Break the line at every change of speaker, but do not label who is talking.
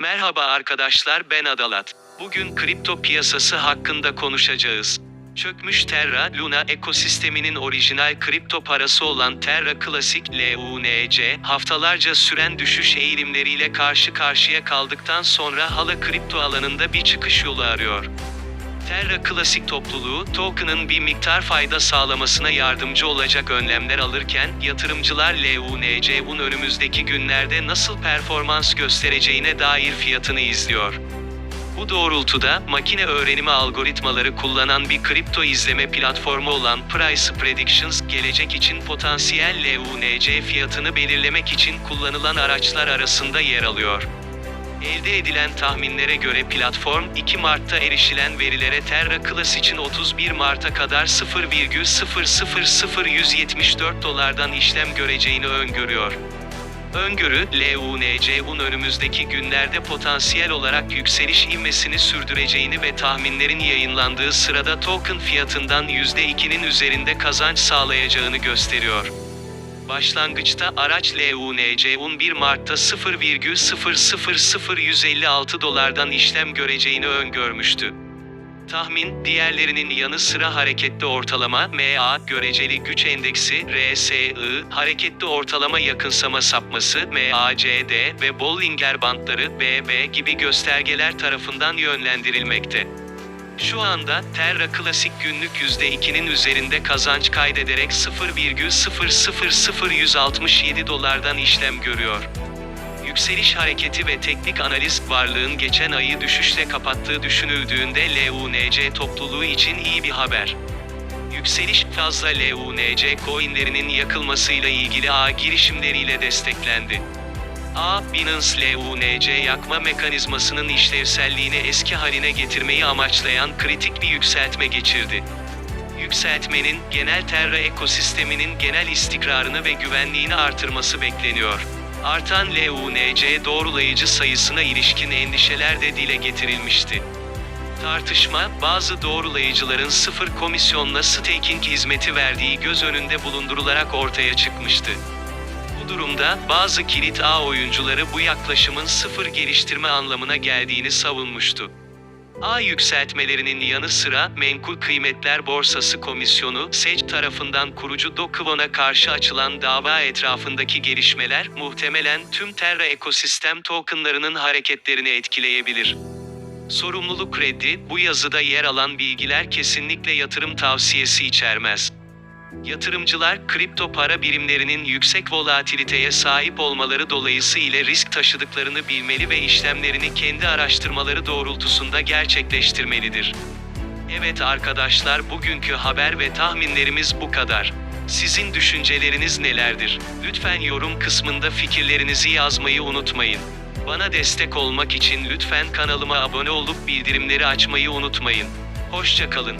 Merhaba arkadaşlar ben Adalat. Bugün kripto piyasası hakkında konuşacağız. Çökmüş Terra Luna ekosisteminin orijinal kripto parası olan Terra Classic LUNC, haftalarca süren düşüş eğilimleriyle karşı karşıya kaldıktan sonra hala kripto alanında bir çıkış yolu arıyor. Terra Classic topluluğu, token'ın bir miktar fayda sağlamasına yardımcı olacak önlemler alırken, yatırımcılar LUNC'un önümüzdeki günlerde nasıl performans göstereceğine dair fiyatını izliyor. Bu doğrultuda, makine öğrenimi algoritmaları kullanan bir kripto izleme platformu olan Price Predictions, gelecek için potansiyel LUNC fiyatını belirlemek için kullanılan araçlar arasında yer alıyor. Elde edilen tahminlere göre platform, 2 Mart'ta erişilen verilere Terra Class için 31 Mart'a kadar 0,000174 dolardan işlem göreceğini öngörüyor. Öngörü, LUNC'un önümüzdeki günlerde potansiyel olarak yükseliş ivmesini sürdüreceğini ve tahminlerin yayınlandığı sırada token fiyatından %2'nin üzerinde kazanç sağlayacağını gösteriyor. Başlangıçta araç LUNC'un 1 Mart'ta 0,000156 dolardan işlem göreceğini öngörmüştü. Tahmin, diğerlerinin yanı sıra hareketli ortalama MA, göreceli güç endeksi RSI, hareketli ortalama yakınsama sapması MACD ve Bollinger bandları BB gibi göstergeler tarafından yönlendirilmekte. Şu anda Terra Klasik günlük %2'nin üzerinde kazanç kaydederek 0,000167 dolardan işlem görüyor. Yükseliş hareketi ve teknik analiz varlığın geçen ayı düşüşle kapattığı düşünüldüğünde LUNC topluluğu için iyi bir haber. Yükseliş fazla LUNC coinlerinin yakılmasıyla ilgili ağ girişimleriyle desteklendi. A. Binance LUNC yakma mekanizmasının işlevselliğini eski haline getirmeyi amaçlayan kritik bir yükseltme geçirdi. Yükseltmenin, genel Terra ekosisteminin genel istikrarını ve güvenliğini artırması bekleniyor. Artan LUNC doğrulayıcı sayısına ilişkin endişeler de dile getirilmişti. Tartışma, bazı doğrulayıcıların sıfır komisyonla staking hizmeti verdiği göz önünde bulundurularak ortaya çıkmıştı. Durumda, bazı kilit ağ oyuncuları bu yaklaşımın sıfır geliştirme anlamına geldiğini savunmuştu. A yükseltmelerinin yanı sıra Menkul Kıymetler Borsası Komisyonu SEC tarafından kurucu Do Kwon'a karşı açılan dava etrafındaki gelişmeler muhtemelen tüm Terra ekosistem tokenlarının hareketlerini etkileyebilir. Sorumluluk reddi, bu yazıda yer alan bilgiler kesinlikle yatırım tavsiyesi içermez. Yatırımcılar, kripto para birimlerinin yüksek volatiliteye sahip olmaları dolayısıyla risk taşıdıklarını bilmeli ve işlemlerini kendi araştırmaları doğrultusunda gerçekleştirmelidir. Evet arkadaşlar bugünkü haber ve tahminlerimiz bu kadar. Sizin düşünceleriniz nelerdir? Lütfen yorum kısmında fikirlerinizi yazmayı unutmayın. Bana destek olmak için lütfen kanalıma abone olup bildirimleri açmayı unutmayın. Hoşçakalın.